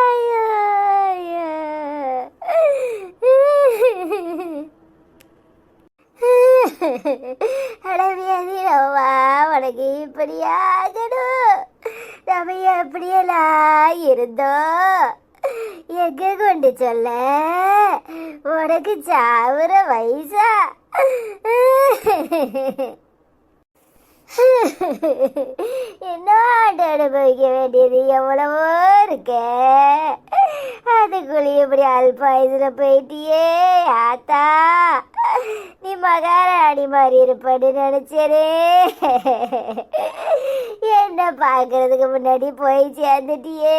ஐயோ ஐயோ அடவியதிரவா உனக்கு இப்படியாகணும் நம்ம எப்படியெல்லாம் இருந்தோம் எங்க கொண்டு சொல்ல உனக்கு சாவுற வயசா? ஆண்டு அனுபவிக்க வேண்டியது? எவ்வளவோ இருக்கே. அதுக்குள்ளே இப்படி அல்பாயுதுல போயிட்டியே ஆத்தா. நீ மகாராணி மாதிரி இருப்பன்னு நினைச்சேனே. என்ன பார்க்கறதுக்கு முன்னாடி போய் சேர்ந்துட்டியே.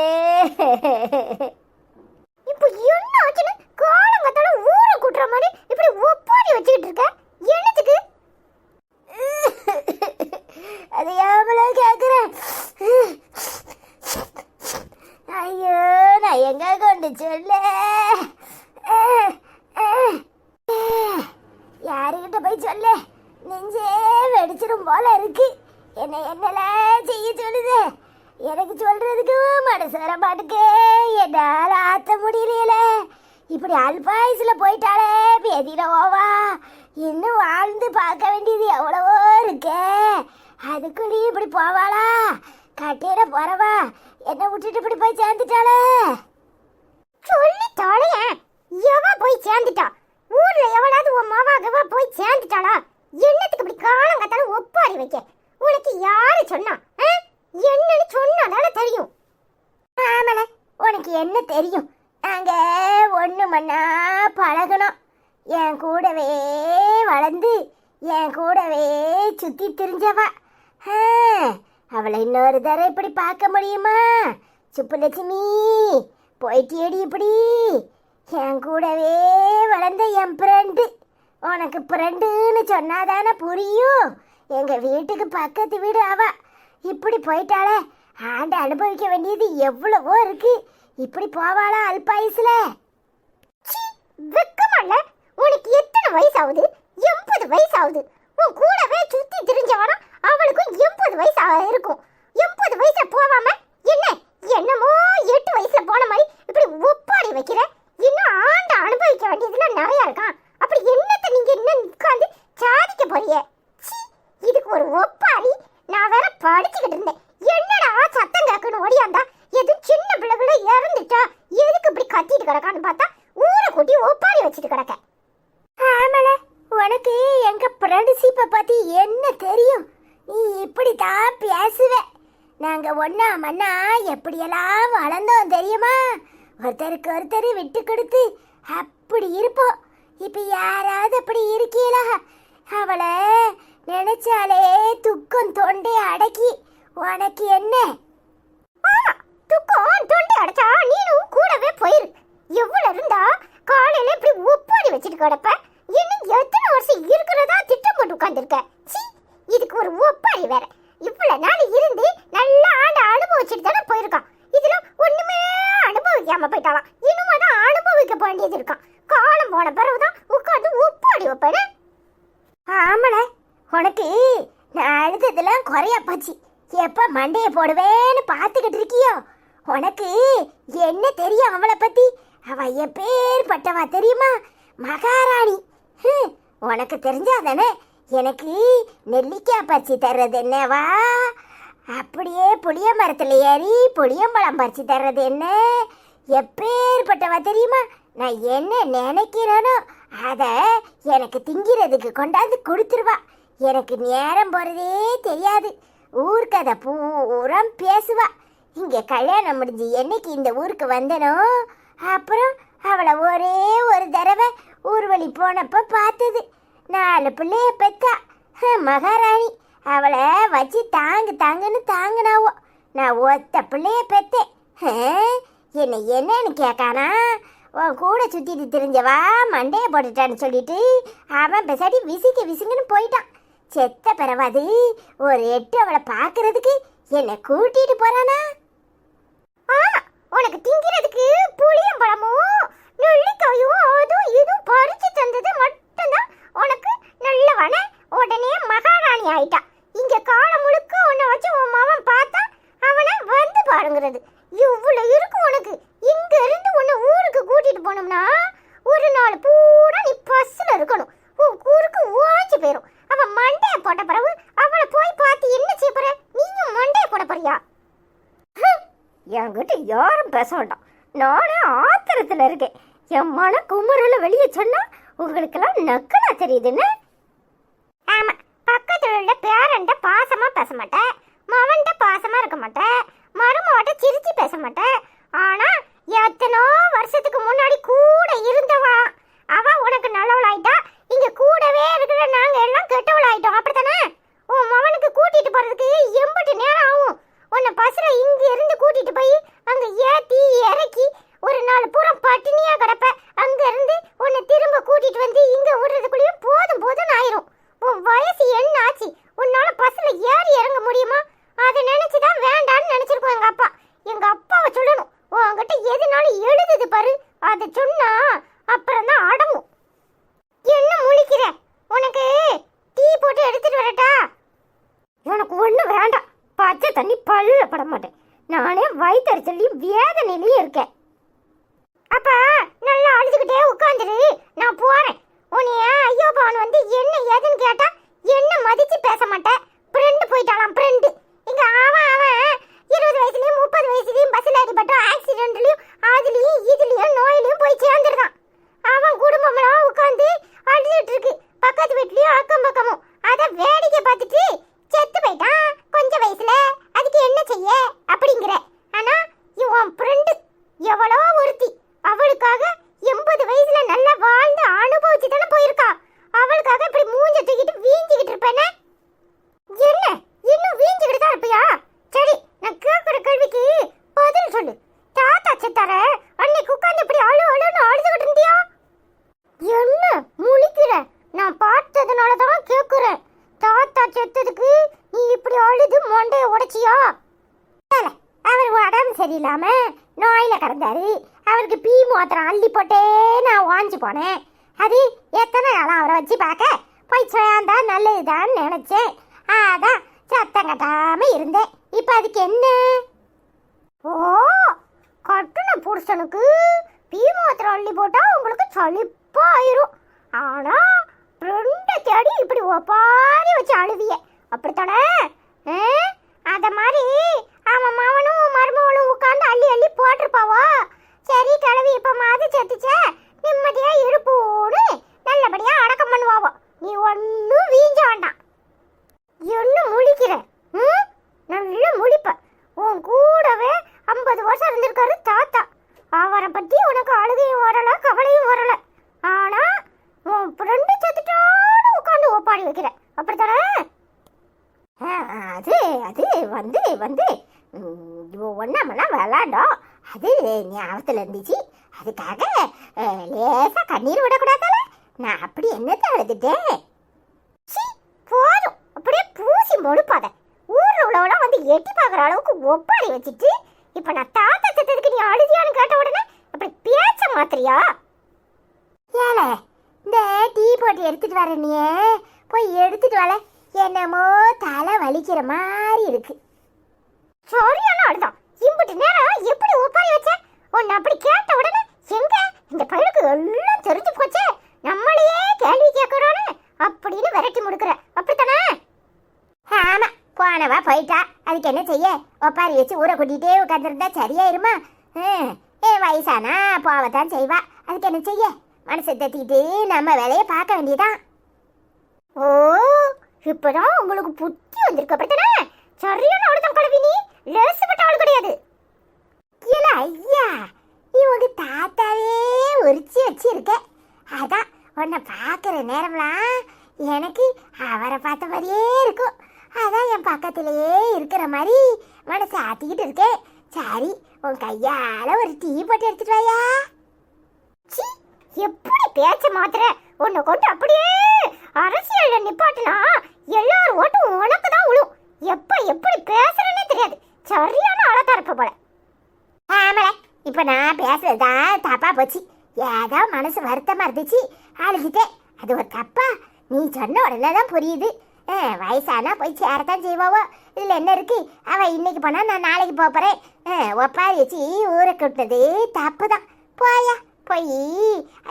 இப்போ என்ன ஆச்சுன்னு காலங்கத்தால ஊரை கூட்டுற மாதிரி இப்படி ஒப்பாரி வச்சுக்கிட்டு இருக்க? என்னத்துக்கு? அது எவ்வளோ கேட்குறேன் ஐயோ நான் எங்க கொண்டு சொல்ல யாருக்கிட்ட போய் சொல்ல நெஞ்சே வெடிச்சிடும் போல இருக்கு என்ன என்னலாம் செய்ய சொல்லுது எனக்கு சொல்றதுக்கு மனசு வர மாட்டுக்கே என்னால ஆத்த முடியலையில இப்படி அல்பாயுசுல போயிட்டாலே பேதிடவோவா இன்னும் வாழ்ந்து பார்க்க வேண்டியது எவ்வளவோ இருக்கே. அதுக்குள்ளேயும் இப்படி போவாளா? கட்டிட போறவா? என்ன விட்டுட்டு இப்படி போய் சேர்ந்துட்டாளே? சொல்லி தொலைய எவ போய் சேர்ந்துட்டா? ஊர்ல எவனாவது உன் மாவாகவா போய் சேர்ந்துட்டாளா? என்னத்துக்கு இப்படி காலங்கத்தால ஒப்பாரி வைக்க? உனக்கு யாரு சொன்னா? என்னன்னு சொன்னாதானே தெரியும். ஆமல உனக்கு என்ன தெரியும்? நாங்க ஒண்ணு மண்ணா பழகணும். என் கூடவே வளர்ந்து என் கூடவே சுத்தி திரிஞ்சவா. அவளை இன்னொரு தடவை இப்படி பார்க்க முடியுமா? சுப்புலட்சுமி போயிட்டியடி இப்படி. என் கூடவே வளர்ந்த என் ஃப்ரெண்டு. உனக்கு ஃப்ரெண்டுன்னு சொன்னாதானே புரியும்? எங்க வீட்டுக்கு பக்கத்து வீடு அவ. இப்படி போயிட்டாளே. ஆண்டு அனுபவிக்க வேண்டியது எவ்வளவோ இருக்கு. இப்படி போவாளா அல்பாயுசுல? வெக்கமல்ல? உனக்கு எத்தனை வயசு ஆகுது எண்பது வயசு ஆகுது உன் கூடவே சுத்தி திரிஞ்சவனா அவளுக்கும் எண்பது வயசு இருக்கும். எண்பது வயசுல போவாம என்ன என்னமோ எட்டு வயசுல போன மாதிரி இப்படி ஒப்பாடி வைக்கிற? இன்னும் ஆண்டு அனுபவிக்க வேண்டியதுல நிறைய இருக்கான் அப்படி என்னத்தை நீங்க என்ன உட்காந்து சாதிக்க போறிய இதுக்கு ஒரு ஒப்பாரி. நான் வேற படிச்சுக்கிட்டு இருந்தேன். என்னடா சத்தம் கேட்கணும் ஓடியாந்தா? எதுவும் சின்ன பிள்ளைகள இறந்துட்டா? எதுக்கு இப்படி கத்திட்டு கிடக்கான்னு பார்த்தா கூட்டி ஒப்பாரி வச்சுட்டு கிடக்க உனக்கு எங்க ஃப்ரெண்ட்ஷிப்பை பத்தி என்ன தெரியும்? நீ இப்படி தான் பேசுவ. நாங்க ஒன்னா மண்ணா எப்படியெல்லாம் வளர்ந்தோம் தெரியுமா? ஒருத்தருக்கு ஒருத்தர் விட்டு கொடுத்து அப்படி இருப்போம். இப்ப யாராவது அப்படி இருக்கீங்களா அவளை நினைச்சாலே துக்கம் தொண்டை அடக்கி உனக்கு என்ன? துக்கம் தொண்டை அடைச்சா நீனும் கூடவே போயிரு. எவ்வளவு இருந்தா காலையில இப்படி ஒப்பாடி வச்சுட்டு கிடப்ப? இன்னும் எத்தனை வருஷம் இருக்கிறதா திட்டம் போட்டு உட்காந்துருக்க சீ இதுக்கு ஒரு ஒப்பாடி வேற. இவ்வளவு நாள் இருந்து நல்லா ஆண்டு அனுபவிச்சுட்டு தானே போயிருக்கான். இதுல ஒண்ணுமே அனுபவிக்காம போயிட்டாலாம் இன்னுமா தான் அனுபவிக்க வேண்டியது இருக்கான். காலம் போன பிறகுதான் உட்கார்ந்து ஒப்பாடி வைப்பேன். ஆமாடா உனக்கு நான் அழுததெல்லாம் குறையா போச்சு. எப்ப மண்டையை போடுவேன்னு பார்த்துக்கிட்டு இருக்கியோ? உனக்கு என்ன தெரியும் அவளை பத்தி? அவ எப்பேற்பட்டவா தெரியுமா? மகாராணி. உனக்கு தெரிஞ்சாதானே எனக்கு நெல்லிக்காய் பறிச்சு தர்றது என்னவா? அப்படியே புளிய மரத்தில் ஏறி புளியம்பழம் பறிச்சு தர்றது என்ன? எப்பேற்பட்டவா தெரியுமா? நான் என்ன நினைக்கிறேனோ அதை எனக்கு திங்கிறதுக்கு கொண்டாந்து கொடுத்துருவா. எனக்கு நேரம் போகிறதே தெரியாது. ஊர்க்கதை பூரம் பேசுவா. இங்கே கல்யாணம் முடிஞ்சு என்னைக்கு இந்த ஊருக்கு வந்தனோ? அப்புறம் அவளை ஒரே ஒரு தடவை ஊர்வலி போனப்ப பார்த்தது. நாலு பிள்ளைய பெத்தா. மகாராணி. அவளை வச்சு தாங்கு தாங்குன்னு தாங்கினாவோ. நான் ஒத்த பிள்ளைய பெத்தேன். ஹம், என்னை என்னன்னு கேட்கானா? உன் கூட சுற்றிட்டு தெரிஞ்சவா? மண்டையை போட்டுட்டான்னு சொல்லிட்டு அவன் பெசாடி விசிக்க விசிங்கன்னு போயிட்டான். செத்த பிறவாது ஒரு எட்டு அவளை பார்க்கறதுக்கு என்னை கூட்டிகிட்டு போறானா ஆமா உனக்கு திங்கிறதுக்கு புளியம் பழமும் நெல்லிக்காயும் அதுவும் இதுவும் பறிச்சு தந்தது மட்டும்தான் உனக்கு நல்லவன உடனே மகாராணி ஆயிட்டா இங்க காலம் முழுக்க உன்னை வச்சு உன் மாமன் போறது இவ்வளவு இருக்கும் உனக்கு இங்க இருந்து உன்னை ஊருக்கு கூட்டிட்டு போனோம்னா ஒரு நாள் பூரா நீ பஸ்ல இருக்கணும். உன் ஊருக்கு ஓச்சு போயிரும் அவ மண்டைய போட்ட பிறகு அவளை போய் பார்த்து என்ன செய்ய போற? நீயும் மண்டைய போட போறியா? என்கிட்ட யாரும் பேச வேண்டாம். நானே ஆத்திரத்துல இருக்கேன். என் மன குமுறல வெளியே சொன்னா உங்களுக்கெல்லாம் நக்கலா தெரியுதுன்னு? ஆமா பக்கத்துல உள்ள பேரண்ட பாசமா பேச மாட்டேன் மவன்ட பாசமா இருக்க மாட்டேன் மருமவட்ட சிரிச்சு பேச மாட்டேன் ஆனா எத்தனோ வருஷத்துக்கு முன்னாடி கூட இருந்தவா அவ உனக்கு நல்லவளாயிட்டா இங்க கூடவே இருக்கிற நாங்க எல்லாம் கெட்டவளாயிட்டோம் அப்படித்தானே உன் மவனுக்கு கூட்டிட்டு போறதுக்கு எம்பிட்டு நேரம் ஆகும் உன்னை பஸ்ல இங்க இருந்து கூட்டிட்டு போய் அங்க ஏத்தி இறக்கி ஒரு நாள் பூரா பட்டினியா கிடப்ப அங்க இருந்து உன்னை திரும்ப கூட்டிட்டு வந்து இங்க விடுறதுக்குள்ளேயும் போதும் போதும் ஆயிரும் உன் வயசு என்ன ஆச்சு உன்னால பஸ்ல ஏறி இறங்க முடியுமா அதை நினைச்சுதான் வேண்டான்னு நினைச்சிருக்கோம் எங்க அப்பா எங்க அப்பாவை சொல்லணும் உன்கிட்ட எதுனாலும் எழுதுது பாரு அதை சொன்னா அப்புறம் தான் அடங்கும் என்ன முழிக்கிற உனக்கு டீ போட்டு எடுத்துட்டு வரட்டா எனக்கு ஒன்றும் வேண்டாம் பச்சை தண்ணி பல்ல பட மாட்டேன். நானே வயிற்றுச்சலையும் வேதனையிலையும் இருக்கேன். அப்ப நல்லா அழுதுகிட்டே உட்காந்துரு நான் போறேன். உன்னைய ஐயோ பவன் வந்து என்ன ஏதுன்னு கேட்டா என்ன மதிச்சு பேச மாட்டேன். ஃப்ரெண்டு போயிட்டாலாம் ஃப்ரெண்டு இங்க அவன் அவன் இருபது வயசுலயும் முப்பது வயசுலயும் பஸ்ல அடிபட்டோம் ஆக்சிடென்ட்லயும் அதுலயும் இதுலயும் நோயிலையும் போய் சேர்ந்துருக்கான் அவன் குடும்பம்லாம் உட்காந்து அழுதுட்டு இருக்கு பக்கத்து வீட்லயும் அக்கம் பக்கமும் அத வேடிக்கை பார்த்துட்டு செத்து போயிட்டான் கொஞ்ச வயசுல அதுக்கு என்ன செய்ய அப்படிங்கிற ஆனா இவன் ஃப்ரெண்டு எவ்வளோ ஒருத்தி அவளுக்காக எண்பது வயசுல நல்லா வாழ்ந்து அனுபவிச்சு தானே போயிருக்கா அவளுக்காக இப்படி மூஞ்ச தூக்கிட்டு வீஞ்சிக்கிட்டு இருப்பேனே என்ன இன்னும் வீஞ்சிக்கிட்டு தான் இருப்பியா சரி நான் கேட்குற கேள்விக்கு பதில் சொல்லு தாத்தா செத்தார அன்னைக்கு உட்காந்து இப்படி அழு அழுன்னு அழுதுகிட்டு இருந்தியா என்ன முழிக்கிற நான் பார்த்ததுனால தான் கேட்குறேன் தாத்தா செத்ததுக்கு நீ இப்படி அழுது மண்டைய உடைச்சியா அவர் உடம்பு சரியில்லாம நோயில கிடந்தாரு அவருக்கு பீ மாத்திரம் அள்ளி போட்டே நான் ஓஞ்சு போனேன். அது எத்தனை நாளா அவரை வச்சு பார்க்க? போய் சேர்ந்தா நல்லதுதான்னு நினைச்சேன். அதான் சத்தம் கட்டாம இருந்தேன். இப்ப அதுக்கு என்ன? ஓ கட்டுன புருஷனுக்கு பீ மாத்திரை அள்ளி போட்டா உங்களுக்கு சளிப்பா ஆயிரும் ஆனா ரெண்டு தேடி இப்படி ஒப்பாரி வச்சு அழுவிய. அப்படித்தானே? அதை அத மாதிரி அவன் மாமனும் மருமகளும் உட்காந்து அள்ளி அள்ளி போட்டிருப்பாவோ? சரி கிழவி இப்போ மாது செத்துச்சே நிம்மதியா இரு நல்லபடியா அடக்கம் பண்ணுவாவோ நீ ஒன்னும் வீஞ்ச வேண்டாம் என்ன முழிக்கிற ம்? நல்ல முழிப்ப உன் கூடவே ஐம்பது வருஷம் இருந்திருக்காரு தாத்தா அவரை பத்தி உனக்கு அழுகையும் வரல கவலையும் வரல ஆனா உன் ஃப்ரெண்டு செத்துட்டான்னு உட்காந்து ஒப்பாடி வைக்கிற அப்படித்தானே ஆ, அது அது வந்து வந்து ஒன்னாமலாம் விளாண்டோம் அது ஞாபகத்தில் இருந்துச்சு. அதுக்காக லேசாக கண்ணீர் விடக்கூடாதால நான் அப்படி என்னத்தை அழுதுட்டேன்? சீ போதும். அப்படியே பூசி மொழுப்பாத. ஊரில் உள்ளவெல்லாம் வந்து எட்டி பார்க்குற அளவுக்கு ஒப்பாரி வச்சுட்டு இப்போ நான் தாத்தா செத்ததுக்கு நீ அழுதியான்னு கேட்ட உடனே அப்படி பேச்ச மாத்திரியா ஏல இந்த டீ போட்டு எடுத்துட்டு வர நீ போய் எடுத்துட்டு வர என்னமோ தலை வலிக்கிற மாதிரி இருக்கு. சரியான அழுதான் இம்புட்டு நேரம் எப்படி உட்காரி வச்ச? உன்னை அப்படி கேட்ட உடனே எங்க? இந்த பையனுக்கு எல்லாம் தெரிஞ்சு போச்சே. நம்மளையே கேள்வி கேட்கறானே அப்படின்னு விரட்டி முடுக்குற. அப்படித்தானே? ஆமா போனவா போயிட்டா. அதுக்கு என்ன செய்ய? ஒப்பாரி வச்சு ஊரை கூட்டிகிட்டே உட்காந்துருந்தா சரியாயிருமா? ஹம், ஏ வயசானா? போவத்தான் செய்வா. அதுக்கு என்ன செய்ய? மனசை தட்டிட்டு நம்ம வேலையை பார்க்க வேண்டியதான் ஓ இப்பதான் உங்களுக்கு புத்தி வந்திருக்கு அப்படித்தானே? சரியான அழுத்தம் கலவி நீ. லேசுப்பட்ட ஆள் கிடையாது. இல்ல ஐயா நீ உங்க தாத்தாவே உரிச்சு வச்சிருக்க. அதான் உன்னை பார்க்குற நேரம்லாம் எனக்கு அவரை பார்த்த மாதிரியே இருக்கும். அதான் என் பக்கத்திலேயே இருக்கிற மாதிரி மனசை ஆட்டிக்கிட்டு இருக்கேன் சரி உன் கையால ஒரு டீ போட்டு எடுத்துட்டு வாயா. சி எப்படி பேச்ச மாத்திர உன்னை கொண்டு அப்படியே அரசியல் நிப்பாட்டினா எல்லார் ஓட்டும் உனக்கு தான் விழும் எப்ப எப்படி பேசுறேன்னே தெரியாது. சரியான ஆளத்தா இருப்ப போல. ஆமல இப்போ நான் பேசுறதுதான் தப்பா போச்சு. ஏதோ மனசு வருத்தமா இருந்துச்சு. அழுதுட்டேன். அது ஒரு தப்பா? நீ சொன்ன உடனே தான் புரியுது வயசானா போய் சேரத்தான் செய்வாவோ? இதில் என்ன இருக்கு? அவ இன்னைக்கு போனா நான் நாளைக்கு போப் போறேன். ஒப்பாரி வச்சு ஊரை கூட்டினது தப்பு தான் போயா? போய்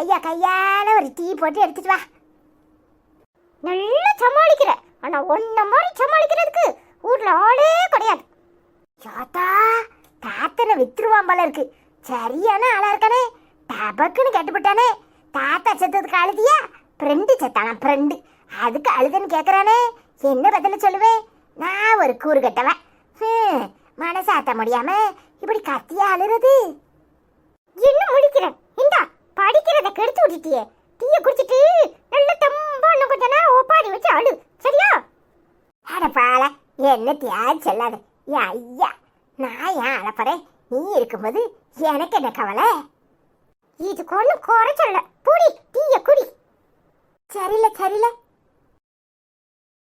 ஐயா கையால ஒரு டீ போட்டு எடுத்துட்டு வா. நல்லா சமாளிக்கிற. ஆனா ஒன்ன மாதிரி சமாளிக்கிறதுக்கு ஊர்ல ஆளே கிடையாது. யாத்தா தாத்தனை வித்துருவான் போல இருக்கு. சரியான ஆளா இருக்கானே. டபக்குன்னு கட்டுப்பட்டானே. தாத்தா செத்ததுக்கு அழுதியா? ஃப்ரெண்டு செத்தானா ஃப்ரெண்டு அதுக்கு அழுதுன்னு கேட்குறானே என்ன பதில் சொல்லுவேன் நான் ஒரு கூறு கட்டவன். மனசாத்த முடியாம இப்படி கத்தியா அழுறது? என்ன முழிக்கிற இந்தா படிக்கிறத கெடுத்து விட்டுட்டியே. தீய குடிச்சிட்டு நல்ல தம் இன்னும் கொஞ்ச வச்சு அழு. சரியா? அட பால என்ன தியாகம் சொல்லாத. ஏன் ஐயா நான் ஏன் அழப்பறேன் நீ இருக்கும்போது எனக்கு என்ன கவலை? இதுக்கு ஒன்றும் குறைச்சல புடி தீய குடி. சரியில்ல சரியில்ல.